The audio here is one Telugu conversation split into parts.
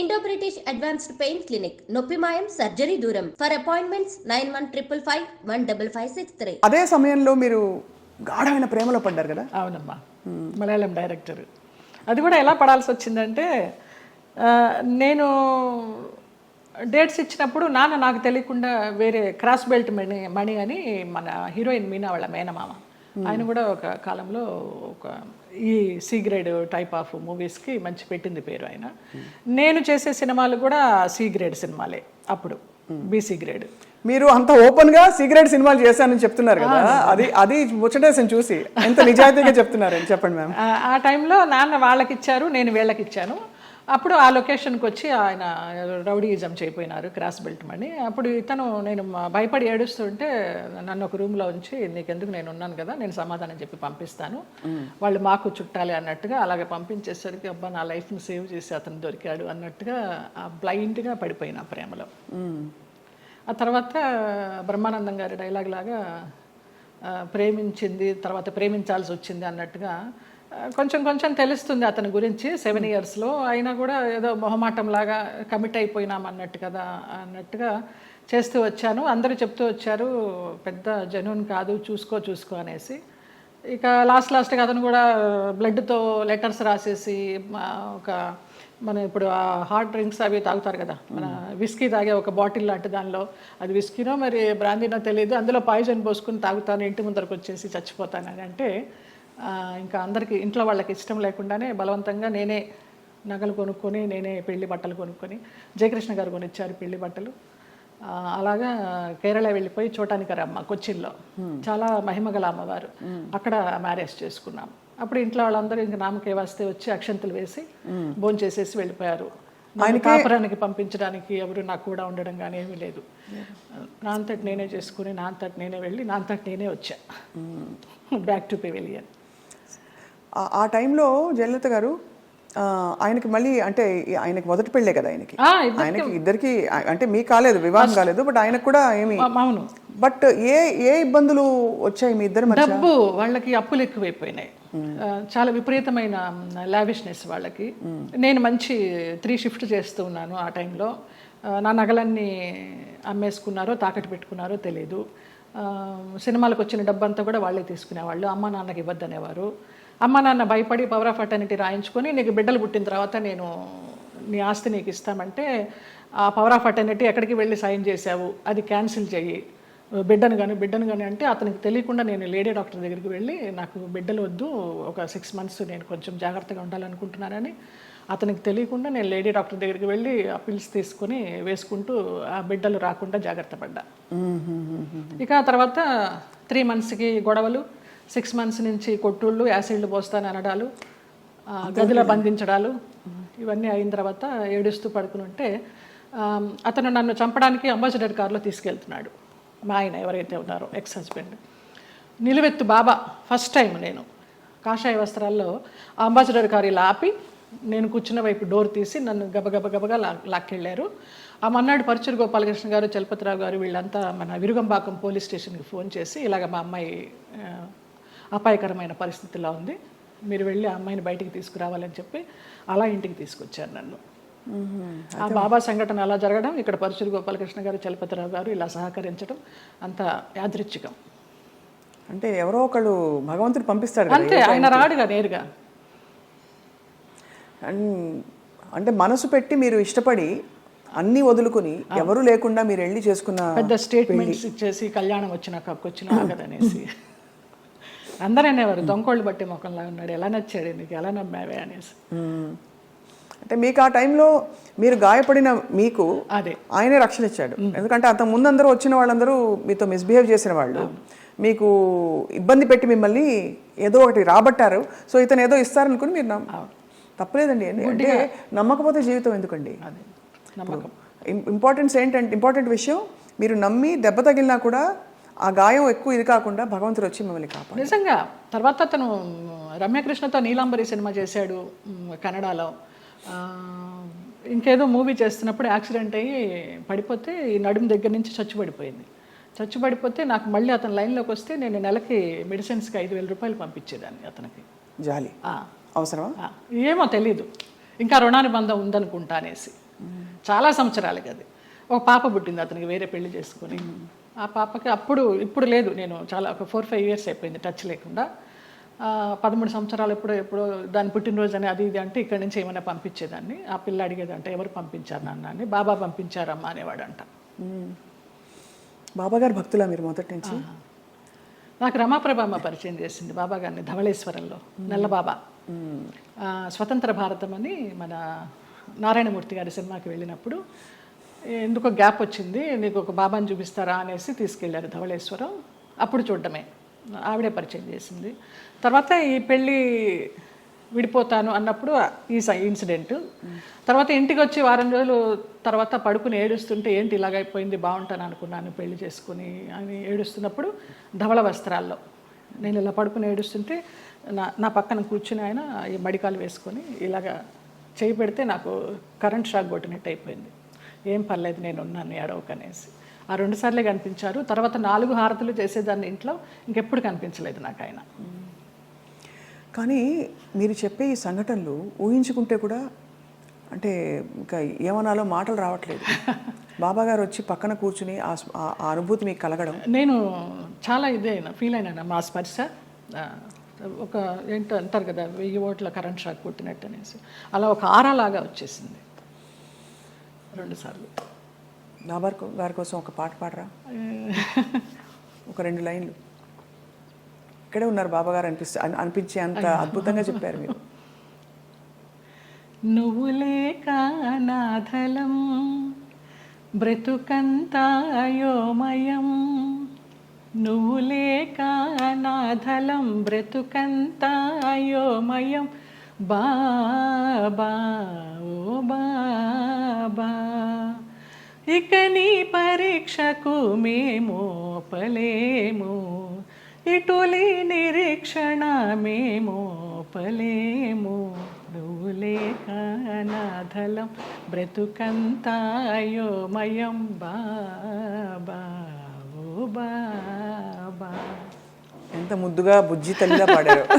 Indo British advanced pain clinic నొప్పి మాయం సర్జరీ దూరం. For appointments nine one triple five one double five six three అదే సమయంలో మీరు గాఢమైన ప్రేమలో పడ్డారు కదా? అవునమ్మా. మలయాళం డైరెక్టర్. అది కూడా ఎలా పడాల్సి వచ్చిందంటే నేను డేట్స్ ఇచ్చినప్పుడు నాన్న నాకు తెలియకుండా వేరే క్రాస్ బెల్ట్ మణి మణి అని మన హీరోయిన్ మీనా వాళ్ళ మేనమామ. ఆయన కూడా ఒక కాలంలో ఒక ఈ సి గ్రేడ్ టైప్ ఆఫ్ మూవీస్కి మంచి పెట్టింది పేరు ఆయన. నేను చేసే సినిమాలు కూడా సి గ్రేడ్ సినిమాలే అప్పుడు బీసీ గ్రేడ్ మీరు అంత ఓపెన్గా సిగరెట్ సినిమాలు చేశానని చెప్తున్నారు కదా? అది అది ముచ్చటేసం చూసి. ఎంత నిజాయితీగా చెప్తున్నారని చెప్పండి మ్యామ్. ఆ- ఆ టైంలో నాన్న వాళ్ళకి ఇచ్చారు నేను వీళ్ళకి ఇచ్చాను అప్పుడు ఆ లొకేషన్కి వచ్చి ఆయన రౌడీయిజం చేయపోయినారు క్రాస్ బెల్ట్ మని. అప్పుడు ఇతను నేను భయపడి ఏడుస్తుంటే నన్ను ఒక రూమ్లో ఉంచి నీకెందుకు నేను ఉన్నాను కదా నేను సమాధానం చెప్పి పంపిస్తాను. వాళ్ళు మాకు చుట్టాలి అన్నట్టుగా అలాగే పంపించేసరికి అబ్బా నా లైఫ్ని సేవ్ చేసి అతను దొరికాడు అన్నట్టుగా ఆ బ్లైండ్గా పడిపోయిన ప్రేమలో. ఆ తర్వాత బ్రహ్మానందం గారి డైలాగ్ లాగా ప్రేమించింది తర్వాత ప్రేమించాల్సి వచ్చింది అన్నట్టుగా కొంచెం కొంచెం తెలుస్తుంది అతని గురించి సెవెన్ ఇయర్స్లో అయినా కూడా ఏదో మొహమాటం లాగా కమిట్ అయిపోయినాం అన్నట్టు కదా అన్నట్టుగా చేస్తూ వచ్చాను. అందరూ చెప్తూ వచ్చారు పెద్ద జనూన్ కాదు చూసుకో చూసుకో అనేసి. ఇక లాస్ట్ లాస్ట్గా అతను కూడా బ్లడ్తో లెటర్స్ రాసేసి ఒక మన ఇప్పుడు ఆ హార్డ్ డ్రింక్స్ అవి తాగుతారు కదా మన విస్కీ తాగే ఒక బాటిల్ లాంటి దానిలో. అది విస్కీనో మరి బ్రాందీనో తెలియదు అందులో పాయిజన్ పోసుకుని తాగుతాను ఇంటి ముందరకు వచ్చేసి చచ్చిపోతాను అని అంటే ఇంకా అందరికీ ఇంట్లో వాళ్ళకి ఇష్టం లేకుండానే బలవంతంగా నేనే నగలు కొనుక్కొని నేనే పెళ్ళి బట్టలు కొనుక్కొని జయకృష్ణ గారు కొనిచ్చారు పెళ్ళి బట్టలు. అలాగా కేరళ వెళ్ళిపోయి చూడటానికి రమ్మ కొచ్చిన్లో చాలా మహిమగల అమ్మవారు. అక్కడ మ్యారేజ్ చేసుకున్నాం. అప్పుడు ఇంట్లో వాళ్ళందరూ ఇంక నామకే వస్తే వచ్చి అక్షంతలు వేసి భోంచేసేసి చేసేసి వెళ్ళిపోయారు. ఆయన కాపురానికి పంపించడానికి ఎవరు నాకు కూడా ఉండడం కానీ ఏమీ లేదు. నా అంతటి నేనే చేసుకుని నా అంతటి నేనే వెళ్ళి నా అంతటి నేనే వచ్చా. బ్యాక్ టు పెవిలియన్ ఆ- టైంలో జయలలిత గారు ఆయనకి మళ్ళీ అంటే ఆయనకి మొదటి పెళ్ళే కదా ఆయనకి. ఆయనకి ఇద్దరికి అంటే మీకు కాలేదు వివాహం కాలేదు బట్ ఆయనకు కూడా ఏమి అవును. బట్ ఏ ఏ ఇబ్బందులు వచ్చాయి మీ ఇద్దరి డబ్బు వాళ్ళకి అప్పులు ఎక్కువైపోయినాయి. చాలా విపరీతమైన లావిష్నెస్ వాళ్ళకి. నేను మంచి త్రీ షిఫ్ట్ చేస్తూ ఉన్నాను ఆ టైంలో. నా నగలన్నీ అమ్మేసుకున్నారో తాకట్టు పెట్టుకున్నారో తెలియదు సినిమాలకు వచ్చిన డబ్బంతా కూడా వాళ్ళే తీసుకునేవాళ్ళు. అమ్మ నాన్నకి ఇవ్వద్దనేవారు. అమ్మ నాన్న భయపడి పవర్ ఆఫ్ అటర్నిటీ రాయించుకొని నీకు బిడ్డలు పుట్టిన తర్వాత నేను నీ ఆస్తి నీకు ఇస్తామంటే ఆ పవర్ ఆఫ్ అటర్నిటీ ఎక్కడికి వెళ్ళి సైన్ చేశావు? అది క్యాన్సిల్ చేయి బిడ్డను కానీ బిడ్డను కానీ అంటే అతనికి తెలియకుండా నేను లేడీ డాక్టర్ దగ్గరికి వెళ్ళి నాకు బిడ్డలు వద్దు ఒక సిక్స్ మంత్స్ నేను కొంచెం జాగ్రత్తగా ఉండాలనుకుంటున్నానని అతనికి తెలియకుండా నేను లేడీ డాక్టర్ దగ్గరికి వెళ్ళి ఆ పిల్స్ తీసుకొని వేసుకుంటూ ఆ బిడ్డలు రాకుండా జాగ్రత్త పడ్డా. ఇక ఆ తర్వాత త్రీ మంత్స్కి గొడవలు సిక్స్ మంత్స్ నుంచి కొట్టుళ్ళు యాసిడ్లు పోస్తాను అనడాలు గదిలో బంధించడాలు ఇవన్నీ అయిన తర్వాత ఏడుస్తూ పడుకుని ఉంటే అతను నన్ను చంపడానికి అంబాసిడర్ కారులో తీసుకెళ్తున్నాడు. మా ఆయన ఎవరైతే ఉన్నారో ఎక్స్ హస్బెండ్ నిలువెత్తు బాబా ఫస్ట్ టైం నేను. కాషాయ వస్త్రాల్లో అంబాసిడర్ కారు ఇలా ఆపి నేను కూర్చున్న వైపు డోర్ తీసి నన్ను గబగబ గబగా లా లాక్కెళ్ళారు. ఆ మన్నాడు పరుచూరు గోపాలకృష్ణ గారు చలపతిరావు గారు వీళ్ళంతా మన విరుగంబాకం పోలీస్ స్టేషన్కి ఫోన్ చేసి ఇలాగ మా అమ్మాయి అపాయకరమైన పరిస్థితిలో ఉంది. మీరు వెళ్ళి ఆ అమ్మాయిని బయటికి తీసుకురావాలని చెప్పి అలా ఇంటికి తీసుకొచ్చారు నన్ను. ఆ బాబా సంఘటన అలా జరగడం ఇక్కడ పరుచూరు గోపాలకృష్ణ గారు చలపతిరావు గారు ఇలా సహకరించడం అంత యాదృచ్ఛికం. అంటే ఎవరో ఒకళ్ళు భగవంతుడు పంపిస్తాడు అంతే ఆయన రాడుగా నేరుగా. అన్- అంటే మనసు పెట్టి మీరు ఇష్టపడి అన్ని వదులుకుని ఎవరు లేకుండా మీరు వెళ్ళి చేసుకున్న పెద్ద స్టేట్మెంట్స్ ఇచ్చేసి కళ్యాణం వచ్చిన ఆగదనేసి. అందరూ అనేవారు దొంగోళ్ళు బట్టి ముఖంలా ఉన్నాడు ఎలా నచ్చాడు నీకు ఎలా నమ్మావే? అనేసి. అంటే మీకు ఆ టైంలో మీరు గాయపడిన మీకు అదే. ఆయనే రక్షణ ఇచ్చాడు. ఎందుకంటే అంత ముందందరూ వచ్చిన వాళ్ళందరూ మీతో మిస్బిహేవ్ చేసిన వాళ్ళు. మీకు ఇబ్బంది పెట్టి మిమ్మల్ని ఏదో ఒకటి రాబట్టారు. సో ఇతను ఏదో ఇస్తారనుకుని మీరు నమ్మ. తప్పలేదండి? అంటే నమ్మకపోతే జీవితం ఎందుకండి? అదే నమ్మకం. ఇంపార్టెన్స్ ఏంటంటే ఇంపార్టెంట్ విషయం మీరు నమ్మి దెబ్బ తగిలినా కూడా ఆ గాయం ఎక్కువ ఇది కాకుండా భగవంతుడు వచ్చి మిమ్మల్ని కాపాడు. నిజంగా తర్వాత అతను రమ్యకృష్ణతో నీలాంబరి సినిమా చేశాడు కన్నడలో. ఇంకేదో మూవీ చేస్తున్నప్పుడు యాక్సిడెంట్ అయ్యి పడిపోతే ఈ నడుము దగ్గర నుంచి చచ్చు పడిపోయింది చచ్చు పడిపోతే నాకు మళ్ళీ అతను లైన్లోకి వస్తే నేను నెలకి మెడిసిన్స్కి ఐదు వేల రూపాయలు పంపించేదాన్ని అతనికి. జాలి. అవసరమా? ఏమో తెలీదు. ఇంకా రుణానుబంధం ఉందనుకుంటా అనేసి. చాలా సంవత్సరాలకి అది. ఒక పాప పుట్టింది అతనికి వేరే పెళ్ళి చేసుకొని. ఆ పాపకి అప్పుడు ఇప్పుడు లేదు నేను చాలా ఒక ఫోర్ ఫైవ్ ఇయర్స్ అయిపోయింది టచ్ లేకుండా. పదమూడు సంవత్సరాలు ఎప్పుడో ఎప్పుడో దాని పుట్టినరోజు అని అది ఇది అంటే ఇక్కడి నుంచి ఏమైనా పంపించేదాన్ని. ఆ పిల్ల అడిగేదంటే ఎవరు పంపించారు నాన్న? అని. బాబా పంపించారమ్మా అనేవాడంట. బాబా గారు భక్తులా మీరు మొదటి నుంచి? నాకు రమాప్రభమ్మ పరిచయం చేసింది బాబా గారిని ధవళేశ్వరంలో నల్లబాబా స్వతంత్ర భారతం అని మన నారాయణమూర్తి గారి సినిమాకి వెళ్ళినప్పుడు ఎందుకో గ్యాప్ వచ్చింది నీకు ఒక బాబాని చూపిస్తారా అనేసి తీసుకెళ్ళారు ధవళేశ్వరం. అప్పుడు చూడడమే. ఆవిడే పరిచయం చేసింది. తర్వాత ఈ పెళ్ళి విడిపోతాను అన్నప్పుడు ఈ ఇన్సిడెంట్. తర్వాత ఇంటికి వచ్చి వారం రోజులు తర్వాత పడుకుని ఏడుస్తుంటే ఏంటి ఇలాగైపోయింది బాగుంటాను అనుకున్నాను పెళ్ళి చేసుకుని అని ఏడుస్తున్నప్పుడు ధవళ వస్త్రాల్లో. నేను ఇలా పడుకుని ఏడుస్తుంటే నా నా పక్కన కూర్చుని ఆయన ఈ మడికాలు వేసుకొని ఇలాగా చేయి పెడితే నాకు కరెంట్ షాక్ కొట్టినట్టు అయిపోయింది. ఏం పర్లేదు నేను ఉన్నాను ఏడవకనేసి ఆ రెండు సార్లే కనిపించారు. తర్వాత నాలుగు హారతులు చేసేదాన్ని ఇంట్లో ఇంకెప్పుడు కనిపించలేదు నాకు ఆయన. కానీ మీరు చెప్పే ఈ సంఘటనలు ఊహించుకుంటే కూడా అంటే ఇంకా ఏమనాలో మాటలు రావట్లేదు. బాబా గారు వచ్చి పక్కన కూర్చుని ఆ అనుభూతి మీకు కలగడం. నేను చాలా ఇదే అయినా ఫీల్ అయినా మా స్పర్శ ఒక ఏంటో అంటారు కదా వెయ్యి ఓట్ల కరెంట్ షాక్ కొట్టినట్టు అనేసి. అలా ఒక ఆరాలాగా వచ్చేసింది. రెండుసార్లు బాబా గారి కోసం ఒక పాట పాడరా? ఒక రెండు లైన్లు. ఇక్కడే ఉన్నారు బాబా గారు అనిపిస్తే అన్- అనిపించే అంత అద్భుతంగా చెప్పారు మీరు. నువ్వు లేక నాథలం బ్రతుకంతాయోమయం నువ్వు లేక అనాథలం నాథలం బ్రతుకంతాయోమయం బాబా ఓ బాబా. ఇక నీ పరీక్షకు మేము పలేము ఇటులి నిరీక్షణ మేము పలేము నువ్వు లేక అనాథలం నాథలం బ్రతుకంతాయోమయం బాబా. బాబా. ఎంత ముద్దుగా బుజ్జి తల్లిలా పాడారు.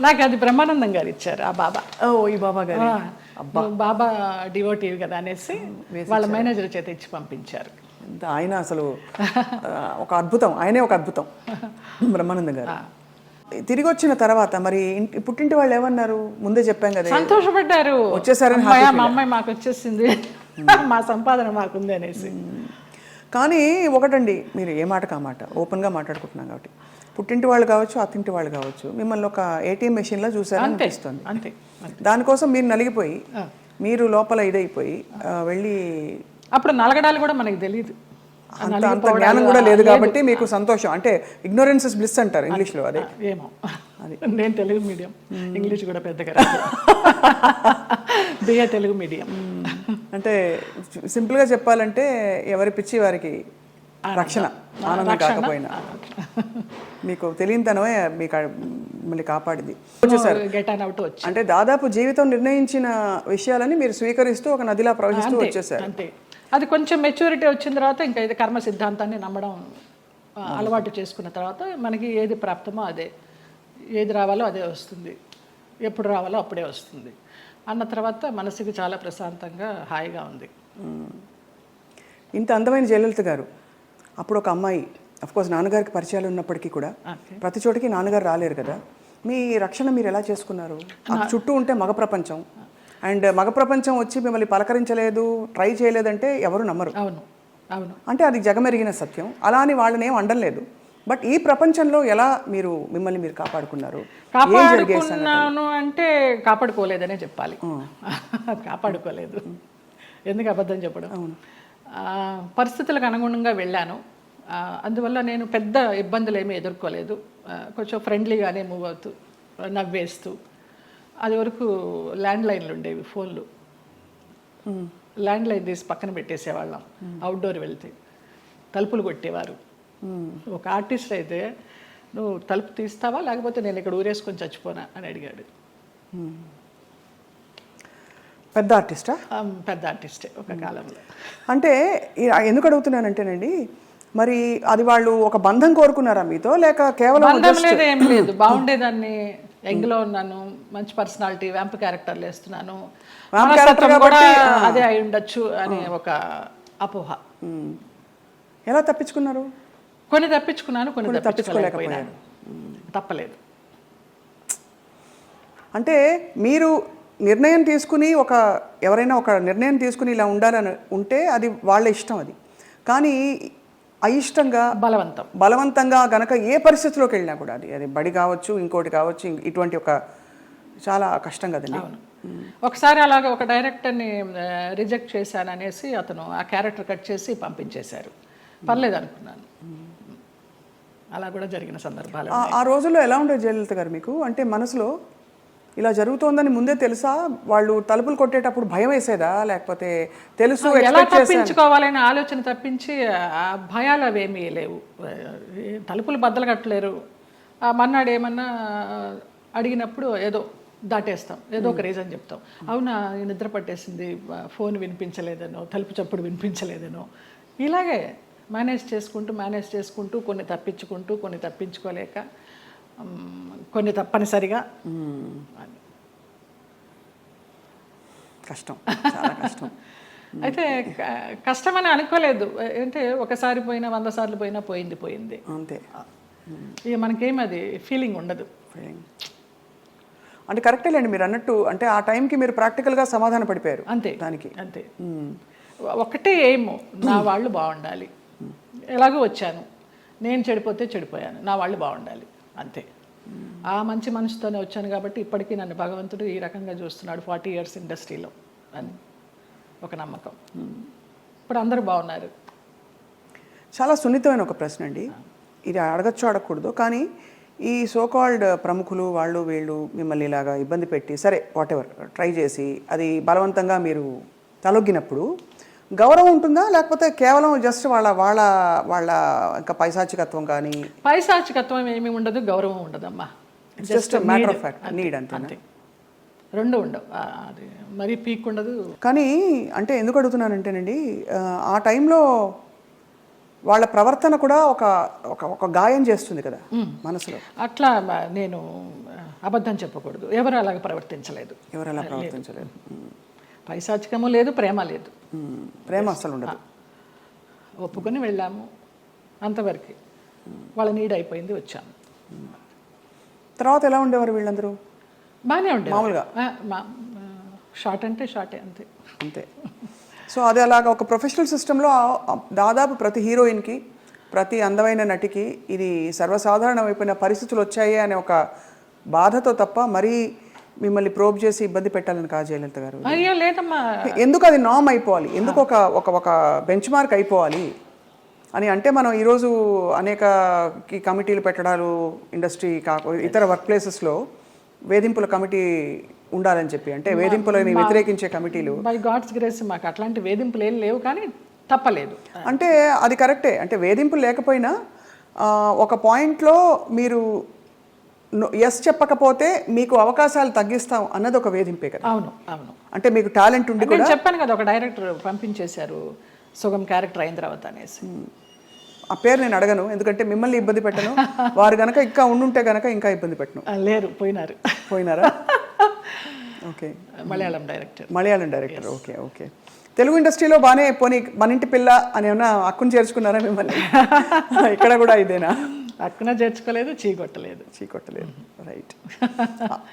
నాకు అది బ్రహ్మానందం గారు ఇచ్చారు ఆ బాబా. ఓ ఈ బాబా గారు. బాబా డివోటివ్ కదా అనేసి వాళ్ళ మేనేజర్ చేత ఇచ్చి పంపించారు. ఆయన అసలు ఒక అద్భుతం ఆయనే ఒక అద్భుతం బ్రహ్మానందం గారు. తిరిగి వచ్చిన తర్వాత మరి ఇంటి పుట్టింటి వాళ్ళు ఏమన్నారు? ముందే చెప్పాం కదా. సంతోషపడ్డారు. వచ్చేసారని మా అమ్మాయి మాకు వచ్చేసింది. మా సంపాదన మాకుంది అనేసి. కానీ ఒకటండి మీరు ఏ మాట కా మాట? ఓపెన్గా మాట్లాడుకుంటున్నాం కాబట్టి. పుట్టింటి వాళ్ళు కావచ్చు అత్తింటి వాళ్ళు కావచ్చు మిమ్మల్ని ఒక ఏటీఎం మెషిన్లో చూసారని అనిపిస్తుంది. అంతే దానికోసం మీరు నలిగిపోయి మీరు లోపల ఇదైపోయి వెళ్ళి అప్పుడు నలగడాలు కూడా మనకి తెలియదు అంత అంత జ్ఞానం కూడా లేదు కాబట్టి మీకు సంతోషం. అంటే ఇగ్నోరెన్స్ ఇస్ బ్లిస్ అంటారు ఇంగ్లీష్లో అదే. ఏమో. నేను తెలుగు మీడియం. ఇంగ్లీష్ కూడా పెద్దగా బిఏ తెలుగు మీడియం. అంటే సింపుల్గా చెప్పాలంటే ఎవరి పిచ్చి వారికి రక్షణ ఆనందం కాకపోయినా. మీకు తెలియనితనమే మీకు మిమ్మల్ని కాపాడింది గెట్ అన్ అవుట్ వచ్చి అంటే దాదాపు జీవితం నిర్ణయించిన విషయాలని మీరు స్వీకరిస్తూ ఒక నదిలా ప్రవహిస్తూ వచ్చేసారు. అది కొంచెం మెచ్యూరిటీ వచ్చిన తర్వాత ఇంకా ఇది కర్మ సిద్ధాంతాన్ని నమ్మడం అలవాటు చేసుకున్న తర్వాత మనకి ఏది ప్రాప్తమో అదే. ఏది రావాలో అదే వస్తుంది. ఎప్పుడు రావాలో అప్పుడే వస్తుంది. అన్న తర్వాత మనసుకి చాలా ప్రశాంతంగా హాయిగా ఉంది. ఇంత అందమైన జయలలిత గారు. అప్పుడు ఒక అమ్మాయి కోర్స్ నాన్నగారికి పరిచయాలు ఉన్నప్పటికీ కూడా ప్రతి చోటికి నాన్నగారు రాలేరు కదా. మీ రక్షణ మీరు ఎలా చేసుకున్నారు? చుట్టూ ఉంటే మగ ప్రపంచం. అండ్ మగ ప్రపంచం వచ్చి మిమ్మల్ని పలకరించలేదు ట్రై చేయలేదంటే ఎవరు నమ్మరు. అవును అవును. అంటే అది జగమెరిగిన సత్యం. అలా అని వాళ్ళని ఏం అండలేదు బట్ ఈ ప్రపంచంలో ఎలా మీరు మిమ్మల్ని మీరు కాపాడుకున్నారు? కాపాడుకున్నాను అంటే కాపాడుకోలేదనే చెప్పాలి. కాపాడుకోలేదు. ఎందుకు అబద్ధం చెప్పడం? ఆ, పరిస్థితులకు అనుగుణంగా వెళ్ళాను. అందువల్ల నేను పెద్ద ఇబ్బందులు ఏమీ ఎదుర్కోలేదు. కొంచెం ఫ్రెండ్లీగానే మూవ్ అవుతూ నవ్వేస్తూ అది వరకు ల్యాండ్ లైన్లు ఉండేవి ఫోన్లు. ల్యాండ్ లైన్ తీసి పక్కన పెట్టేసేవాళ్ళం అవుట్డోర్ వెళ్తే. తలుపులు కొట్టేవారు. ఒక ఆర్టిస్ట్ అయితే నువ్వు తలుపు తీస్తావా? లేకపోతే నేను ఇక్కడ ఊరేసుకొని చచ్చిపోనా? అని అడిగాడు. పెద్ద ఆర్టిస్టా? పెద్ద ఆర్టిస్టే ఒక కాలంలో. అంటే ఎందుకు అడుగుతున్నానంటేనండి మరి అది వాళ్ళు ఒక బంధం కోరుకున్నారా మీతో? లేక కేవలం బంధం లేదు ఏం లేదు. బాగుండేదాన్ని. యంగ్లో ఉన్నాను మంచి పర్సనాలిటీ వ్యాంప్ క్యారెక్టర్లు వేస్తున్నాను. కూడా అదే అయి ఉండొచ్చు అనే ఒక అపోహ. ఎలా తప్పించుకున్నారు? కొన్ని తప్పించుకున్నాను కొన్ని తప్పించుకోలేకపోయినాను తప్పలేదు. అంటే మీరు నిర్ణయం తీసుకుని ఒక ఎవరైనా ఒక నిర్ణయం తీసుకుని ఇలా ఉండాలని ఉంటే అది వాళ్ళ ఇష్టం అది. కానీ అయిష్టంగా బలవంతం. బలవంతంగా గనక ఏ పరిస్థితిలోకి వెళ్ళినా కూడా అది అది బడి కావచ్చు ఇంకోటి కావచ్చు ఇటువంటి ఒక చాలా కష్టం కదండి. ఒకసారి అలాగ ఒక డైరెక్టర్ని రిజెక్ట్ చేశాను అనేసి అతను ఆ క్యారెక్టర్ కట్ చేసి పంపించేశారు. పర్లేదు అనుకున్నాను. అలా కూడా జరిగిన సందర్భాలు ఆ- ఆ రోజుల్లో ఎలా ఉండేది జయలలిత గారు మీకు? అంటే మనసులో ఇలా జరుగుతోందని ముందే తెలుసా? వాళ్ళు తలుపులు కొట్టేటప్పుడు భయం వేసేదా? లేకపోతే తెలుసు ఎలా తప్పించుకోవాలనే ఆలోచన తప్పించి భయాలు అవేమీ లేవు. తలుపులు బద్దలు కట్టలేరు. ఆ మన్నాడు ఏమన్నా అడిగినప్పుడు ఏదో దాటేస్తాం. ఏదో ఒక రీజన్ చెప్తాం. అవునా నిద్ర పట్టేసింది ఫోన్ వినిపించలేదనో తలుపు చప్పుడు వినిపించలేదనో ఇలాగే మేనేజ్ చేసుకుంటూ మేనేజ్ చేసుకుంటూ కొన్ని తప్పించుకుంటూ కొన్ని తప్పించుకోలేక కొన్ని తప్పనిసరిగా. కష్టం చాలా కష్టం. అయితే కష్టమని అనుకోలేదు. అంటే ఒకసారి పోయినా వంద సార్లు పోయినా పోయింది పోయింది. అంతే. ఇక మనకేం అది ఫీలింగ్ ఉండదు. Feeling. అంటే కరెక్టే లేండి మీరు అన్నట్టు అంటే ఆ టైంకి మీరు ప్రాక్టికల్గా సమాధాన పడిపోయారు అంతే దానికి. అంతే. ఒకటే ఎయిమ్ నా వాళ్ళు బాగుండాలి. ఎలాగో వచ్చాను. నేను చెడిపోతే చెడిపోయాను నా వాళ్ళు బాగుండాలి. అంతే. ఆ మంచి మనసుతోనే వచ్చాను కాబట్టి ఇప్పటికీ నన్ను భగవంతుడు ఈ రకంగా చూస్తున్నాడు ఫార్టీ ఇయర్స్ ఇండస్ట్రీలో అని ఒక నమ్మకం. ఇప్పుడు అందరూ బాగున్నారు. చాలా సున్నితమైన ఒక ప్రశ్న అండి. ఇది అడగచ్చు అడగకూడదు. కానీ ఈ సోకాల్డ్ ప్రముఖులు వాళ్ళు వీళ్ళు మిమ్మల్ని ఇలాగా ఇబ్బంది పెట్టి సరే వాట్ ఎవర్ ట్రై చేసి అది బలవంతంగా మీరు తలొగ్గినప్పుడు గౌరవం ఉంటుందా? లేకపోతే కేవలం జస్ట్ వాళ్ళ వాళ్ళ వాళ్ళ ఇంకా పైశాచికత్వం కానీ? పైశాచికత్వం ఏమీ ఉండదు గౌరవం ఉండదమ్మా. Just matter of fact need అంతే రెండు ఉండవు. అది మరీ పీక్ ఉండదు. కానీ అంటే ఎందుకు అడుగుతున్నానంటేనండి ఆ, ఆ టైంలో వాళ్ళ ప్రవర్తన కూడా ఒక ఒక ఒక గాయం చేస్తుంది కదా మనసులో. అట్లా నేను అబద్ధం చెప్పకూడదు. ఎవరు అలాగ ప్రవర్తించలేదు. ఎవరు అలా ప్రవర్తించలేదు. పైశాచికము లేదు ప్రేమ లేదు. ప్రేమ అసలు ఉండదు. ఒప్పుకొని వెళ్ళాము అంతవరకు. వాళ్ళ నీడ్ అయిపోయింది వచ్చాము తర్వాత ఎలా ఉండేవారు వీళ్ళందరూ? బాగానే ఉండే మామూలుగా? షార్ట్ అంటే షార్టే అంతే. అంతే. సో అది అలాగ ఒక ప్రొఫెషనల్ సిస్టంలో దాదాపు ప్రతి హీరోయిన్కి ప్రతి అందమైన నటికి ఇది సర్వసాధారణమైపోయిన పరిస్థితులు వచ్చాయి అనే ఒక బాధతో తప్ప మరీ మిమ్మల్ని ప్రోబ్ చేసి ఇబ్బంది పెట్టాలని కాదు జయలలిత గారు. అయ్యో లేదమ్మా. ఎందుకు అది నామ్ అయిపోవాలి? ఎందుకు ఒక ఒక ఒక బెంచ్ మార్క్ అయిపోవాలి? అని అంటే మనం ఈరోజు అనేక కమిటీలు పెట్టడాలు ఇండస్ట్రీ కాకు ఇతర వర్క్ ప్లేసెస్లో వేధింపుల కమిటీ ఉండాలని చెప్పి అంటే వేధింపులని వ్యతిరేకించే కమిటీలు. బై గాడ్స్ గ్రేస్ మాకు అట్లాంటి వేధింపులు ఏం లేవు కానీ తప్పలేదు. అంటే అది కరెక్టే అంటే వేధింపులు లేకపోయినా ఒక పాయింట్లో మీరు ఎస్ చెప్పకపోతే మీకు అవకాశాలు తగ్గిస్తాం అన్నది ఒక వేధింపే కదా. అవును అవును. అంటే మీకు టాలెంట్ ఉండి నేను చెప్పాను కదా ఒక డైరెక్టర్ పంపించేశారు సుగం క్యారెక్టర్ అయిన తర్వాత అనేసి. ఆ పేరు నేను అడగను ఎందుకంటే మిమ్మల్ని ఇబ్బంది పెట్టను. వారు గనక ఇంకా ఉండుంటే గనక ఇంకా ఇబ్బంది పెట్టను. లేరు పోయినారు. పోయినారా? Okay. Malayalam director. Malayalam director okay okay. Telugu ఇండస్ట్రీలో బాగానే పోనీ మన ఇంటి పిల్ల అని ఏమన్నా అక్కును చేర్చుకున్నారా మిమ్మల్ని? ఇక్కడ కూడా ఇదేనా? అక్కున చేర్చుకోలేదు చీకొట్టలేదు. చీకొట్టలేదు. రైట్.